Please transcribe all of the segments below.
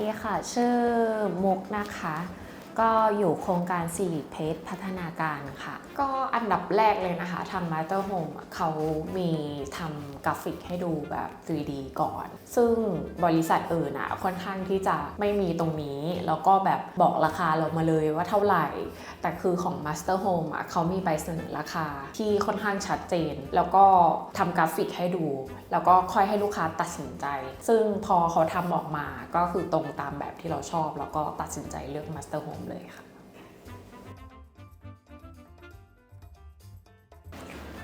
ดีค่ะ ชื่อมุกนะคะ ก็อยู่โครงการสิริเพชรพัฒนาการค่ะ ก็อันดับแรกเลยนะคะทาง Master Home อะเขามีทำกราฟิกให้ดูแบบ 3D ก่อน ซึ่งบริษัทอื่นอะค่อนข้างที่จะไม่มีตรงนี้ แล้วก็แบบบอกราคาเรามาเลยว่าเท่าไหร่ แต่คือของ Master Home อะเขามีใบเสนอราคาที่ค่อนข้างชัดเจน แล้วก็ทำกราฟิกให้ดู แล้วก็ค่อยให้ลูกค้าตัดสินใจ ซึ่งพอเขาทำออกมาก็คือตรงตามแบบที่เราชอบ แล้วก็ตัดสินใจเลือก Master Home เลยค่ะ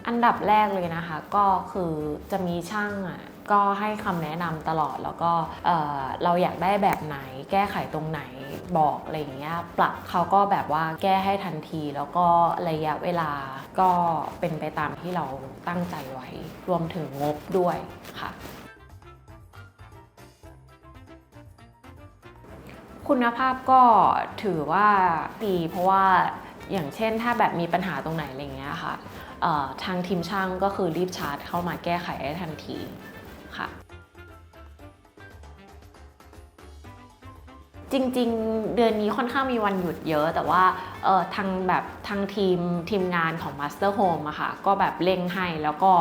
อันดับแรกเลยนะคะก็คือจะมีช่างอะก็ให้คำแนะนำตลอดแล้วก็เเราอยากได้แบบไหน แก้ไขตรงไหนบอกอะไรอย่างเงี้ยปรับเขาก็แบบว่าแก้ให้ทันที แล้วก็ระยะเวลาก็เป็นไปตามที่เราตั้งใจไว้ รวมถึงงบด้วยค่ะ คุณภาพก็ถือว่าดีเพราะว่าอย่างเช่นถ้าแบบมีปัญหาตรงไหนอะไรเงี้ยค่ะทางทีมช่างก็คือรีบชาร์จเข้ามาแก้ไขได้ทันทีค่ะจริงๆ เดือนนี้ค่อนข้างมีวันหยุดเยอะ แต่ว่าทางแบบทางทีมทีมงานของ Master Home อะค่ะก็แบบเร่งให้แล้วก็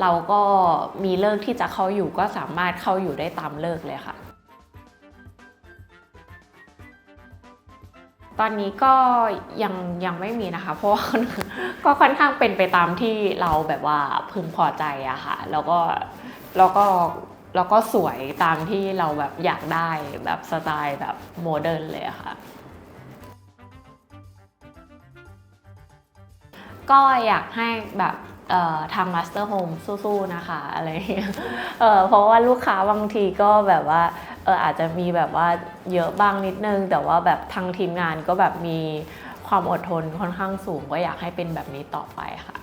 เราก็มีเลิกที่จะเข้าอยู่ก็สามารถเข้าอยู่ได้ตามเลิกเลยค่ะ ตอนนี้ก็ยังยังไม่มีนะคะ เพราะว่าก็ค่อนข้างเป็นไปตามที่เราแบบว่าพึงพอใจอะค่ะ แล้วก็แล้วก็แล้วก็สวยตามที่เราแบบอยากได้แบบสไตล์แบบโมเดิร์นเลยอะค่ะ ก็อยากให้แบบเอ่อทาง Master Home สู้ๆนะคะอะไรเงี้ยเออเพราะว่าลูกค้าบางทีก็แบบว่า เอออาจจะมีแบบว่าเยอะบ้างนิดนึง แต่ว่าแบบทางทีมงานก็แบบมีความอดทนค่อนข้างสูงก็อยากให้เป็นแบบนี้ต่อไปค่ะ